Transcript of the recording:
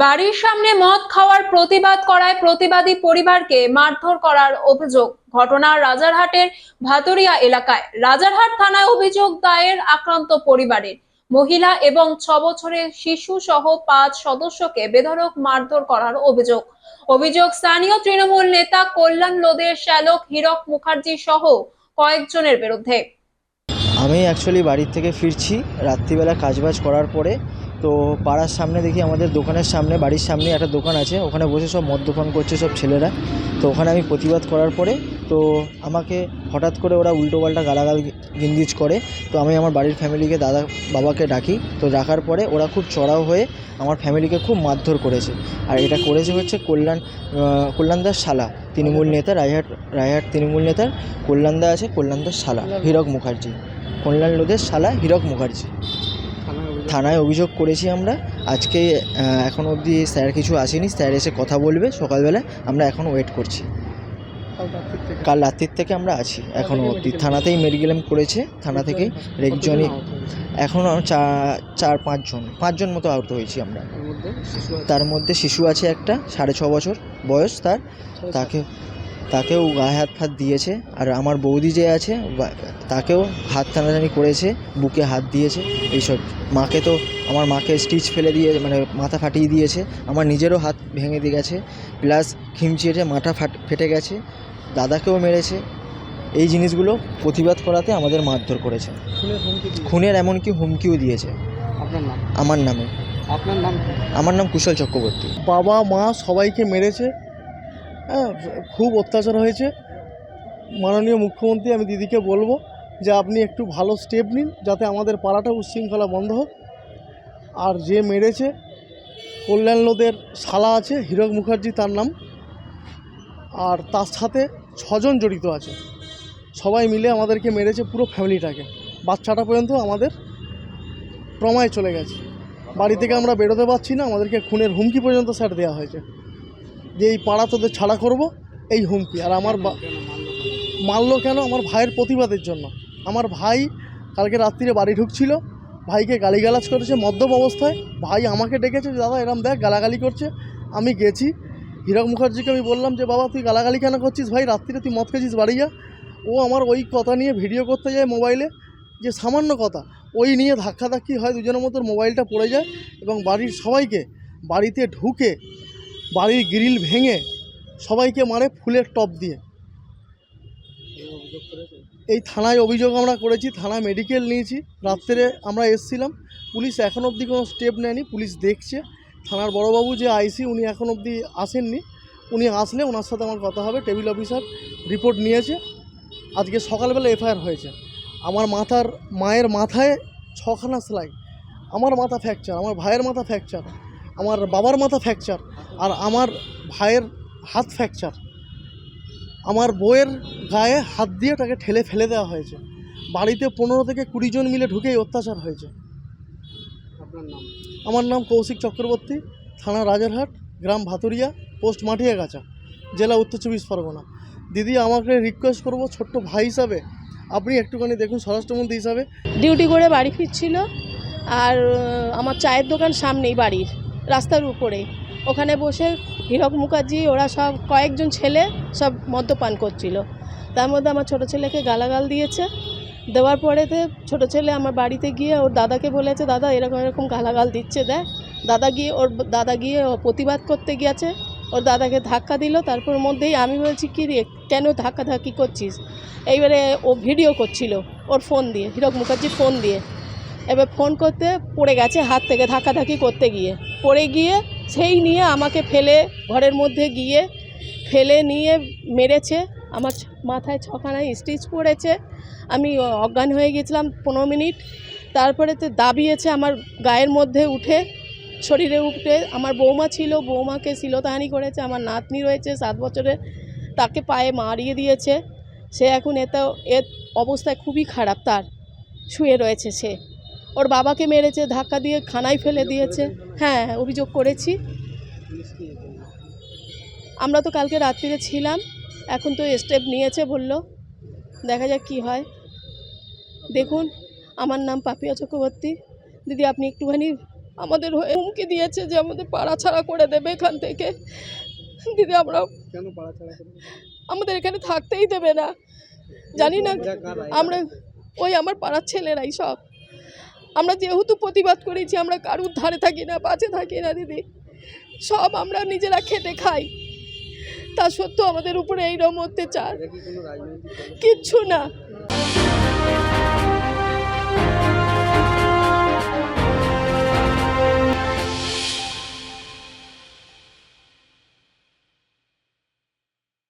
বাড়ির সামনে মদ খাওয়ার প্রতিবাদ করায় প্রতিবাদী পরিবারকে মারধর করার অভিযোগ ঘটনা রাজারহাটের ভাতুরিয়া এলাকায়। রাজারহাট থানায় অভিযোগ দায়ের আক্রান্ত পরিবারের। মহিলা এবং ছ বছরের শিশু সহ পাঁচ সদস্যকে বেধড়ক মারধর করার অভিযোগ। অভিযোগ স্থানীয় তৃণমূল নেতা কল্যাণ লোদের শ্যালক হীরক মুখার্জি সহ কয়েকজনের বিরুদ্ধে। আমি অ্যাকচুয়ালি বাড়ির থেকে ফিরছি, রাত্রিবেলা কাজবাজ করার পরে তো পাড়ার সামনে দেখি আমাদের দোকানের সামনে, বাড়ির সামনে একটা দোকান আছে। ওখানে বসে সব মদ্যপান করছে সব ছেলেরা। তো ওখানে আমি প্রতিবাদ করার পরে তো আমাকে হঠাৎ করে ওরা উল্টোপাল্টা গালাগাল গিন্দিজ করে। তো আমি আমার বাড়ির ফ্যামিলিকে, দাদা বাবাকে ডাকি। তো ডাকার পরে ওরা খুব চড়াও হয়ে আমার ফ্যামিলিকে খুব মারধর করেছে। আর এটা করেছে হচ্ছে কল্যাণ কল্যাণদার শালা, তৃণমূল নেতা রায়হাট রায়হাট তৃণমূল নেতার কল্যাণদা আছে, কল্যাণদার শালা, হীরক মুখার্জি। কল্যাণ লোদের শালা, হীরক মুখার্জি। থানায় অভিযোগ করেছি আমরা। আজকে এখন অবধি স্যার কিছু আসেনি। স্যার এসে কথা বলবে সকালবেলা। আমরা এখন ওয়েট করছি। কাল রাত্রির থেকে? আমরা আছি এখনও অবধি। থানাতেই মেডিক্লেম করেছে? থানা থেকেই রেকজনই এখনও চার চার পাঁচজন। পাঁচজন মতো আহত হয়েছি আমরা। তার মধ্যে শিশু আছে? একটা সাড়ে ছ বছর বয়স তার। তাকে তাকেও গায়ে হাত ফাত দিয়েছে আর আমার বৌদি যে আছে তাকেও হাত টানাটানি করেছে বুকে হাত দিয়েছে এইসব। মাকে তো আমার মাকে স্টিচ ফেলে দিয়ে মানে মাথা ফাটিয়ে দিয়েছে আমার নিজেরও হাত ভেঙে দিয়ে গেছে প্লাস খিমচিয়েছে মাথা ফাট ফেটে গেছে দাদাকেও মেরেছে এই জিনিসগুলো প্রতিবাদ করাতে আমাদের মারধর করেছে। খুনের এমনকি হুমকিও দিয়েছে। আপনার নাম? আমার নামে। আপনার নাম আমার নাম কুশল চক্রবর্তী। বাবা মা সবাইকে মেরেছে খুব অত্যাচার হয়েছে। মাননীয় মুখ্যমন্ত্রী, আমি দিদিকে বলব যে আপনি একটু ভালো স্টেপ নিন, যাতে আমাদের পাড়াটা উচ্ছৃঙ্খলা বন্ধ হোক। আর যে মেরেছে, কল্যাণ লোদের শালা আছে, হীরক মুখার্জি তার নাম। আর তার সাথে ছজন জড়িত আছে। সবাই মিলে আমাদেরকে মেরেছে পুরো ফ্যামিলিটাকে বাচ্চাটা পর্যন্ত আমাদের ট্রমায় চলে গেছে। বাড়ি থেকে আমরা বেরোতে পারছি না, আমাদেরকে খুনের হুমকি পর্যন্ত স্যার দেওয়া হয়েছে। যে এই পাড়া তোদের ছাড়া করব, এই হুমকি। আর আমার মারলো কেন? আমার ভাইয়ের প্রতিবাদের জন্য। আমার ভাই কালকে রাত্রিরে বাড়ি ঢুকছিল। ভাইকে গালিগালাজ করেছে মদ্যপ অবস্থায়। ভাই আমাকে ডেকেছে দাদা, এরম দেখ, গালাগালি করছে। আমি গেছি। হীরক মুখার্জিকে আমি বললাম যে, বাবা, তুই গালাগালি কেন করছিস ভাই? রাত্রিরে তুই মদ খেয়েছিস, বাড়ি যা। ও আমার ওই কথা নিয়ে ভিডিও করতে যায় মোবাইলে, যে সামান্য কথা। ওই নিয়ে ধাক্কাধাক্কি হয় দুজনের মতো মোবাইলটা পড়ে যায় এবং বাড়ির সবাইকে বাড়িতে ঢুকে বাড়ির গ্রিল ভেঙে সবাইকে মারে ফুলের টপ দিয়ে। এই থানায় অভিযোগ আমরা করেছি, থানায় মেডিকেল নিয়েছি। রাত্রে আমরা এসছিলাম, পুলিশ এখন অবধি কোনো স্টেপ নেয়নি, পুলিশ দেখছে। থানার বড়বাবু যে আইসি, উনি এখন অবধি আসেননি। উনি আসলে ওনার সাথে আমার কথা হবে টেবিল অফিসার রিপোর্ট নিয়েছে। আজকে সকালবেলা এফআইআর হয়েছে। আমার মাথার, মায়ের মাথায় ছখানা সেলাই আমার মাথা ফ্র্যাকচার আমার ভাইয়ের মাথা ফ্র্যাকচার আমার বাবার মাথা ফ্র্যাকচার আর আমার ভাইয়ের হাত ফ্র্যাকচার আমার বউয়ের গায়ে হাত দিয়ে তাকে ঠেলে ফেলে দেওয়া হয়েছে। বাড়িতে পনেরো থেকে কুড়ি জন মিলে ঢুকেই অত্যাচার হয়েছে। আমার নাম কৌশিক চক্রবর্তী থানা রাজারহাট গ্রাম ভাতুরিয়া পোস্ট মাঠিয়া মাটিয়াগাছা জেলা উত্তর চব্বিশ পরগনা। দিদি আমাকে রিকোয়েস্ট করব ছোট্ট ভাই হিসাবে। আপনি একটুখানি দেখুন স্বরাষ্ট্রমন্ত্রী হিসাবে। ডিউটি করে বাড়ি ফিরছিল আর আমার চায়ের দোকান সামনেই বাড়ির। রাস্তার উপরে। ওখানে বসে হীরক মুখার্জি, ওরা সব কয়েকজন ছেলে সব মদ্যপান করছিল। তার মধ্যে আমার ছোট ছেলেকে গালাগাল দিয়েছে। দেওয়ার পরেতে ছোট ছেলে আমার বাড়িতে গিয়ে ওর দাদাকে বলেছে, দাদা, এরকম এরকম গালাগাল দিচ্ছে, দেখ। দাদা গিয়ে ওর দাদা গিয়ে প্রতিবাদ করতে গিয়েছে। ওর দাদাকে ধাক্কা দিল। তারপর মধ্যেই আমি বলছি, কি রে, কেন ধাক্কা ধাক্কি করছিস? এইবারে ও ভিডিও করছিল, ওর ফোন দিয়ে, হীরক মুখার্জি ফোন দিয়ে। এবার ফোন করতে পড়ে গেছে হাত থেকে, ধাক্কাধাক্কি করতে গিয়ে। পড়ে গিয়ে সেই নিয়ে আমাকে ফেলে, ঘরের মধ্যে গিয়ে ফেলে নিয়ে মেরেছে। আমার মাথায় ছখানায় স্টিচ পড়েছে। আমি অজ্ঞান হয়ে গেছিলাম পনেরো মিনিট। তারপরে তো দাবিয়েছে আমার গায়ের মধ্যে উঠে, শরীরে উঠে। আমার বৌমা ছিল, বৌমাকে শিলতাহানি করেছে। আমার নাতনি রয়েছে, সাত বছরের। তাকে পায়ে মারিয়ে দিয়েছে। সে এখন এতে, এর অবস্থা খুবই খারাপ। তার, শুয়ে রয়েছে সে। ওর বাবাকে মেরেছে ধাক্কা দিয়ে খানায় ফেলে দিয়েছে। হ্যাঁ অভিযোগ করেছি। আমরা তো কালকে রাত্রিরে ছিলাম এখন তো স্টেপ নিয়েছে বলল। দেখা যাক কি হয়। দেখুন আমার নাম পাপিয়া চক্রবর্তী। দিদি আপনি একটুখানি আমাদের হয়ে হুমকি দিয়েছে যে আমাদের পাড়া ছাড়া করে দেবে এখান থেকে। দিদি আমরা আমাদের এখানে থাকতেই দেবে না। জানি না? আমরা ওই আমার পাড়ার ছেলেরাই সব। আমরা যেহেতু প্রতিবাদ করেছি, আমরা কারুর ধারে থাকি না, পাশে থাকি না, দিদি। সব আমরা নিজেরা খেটে খাই। তা সত্ত্বেও আমাদের উপরে এইরকম অত্যাচার? কিচ্ছু না।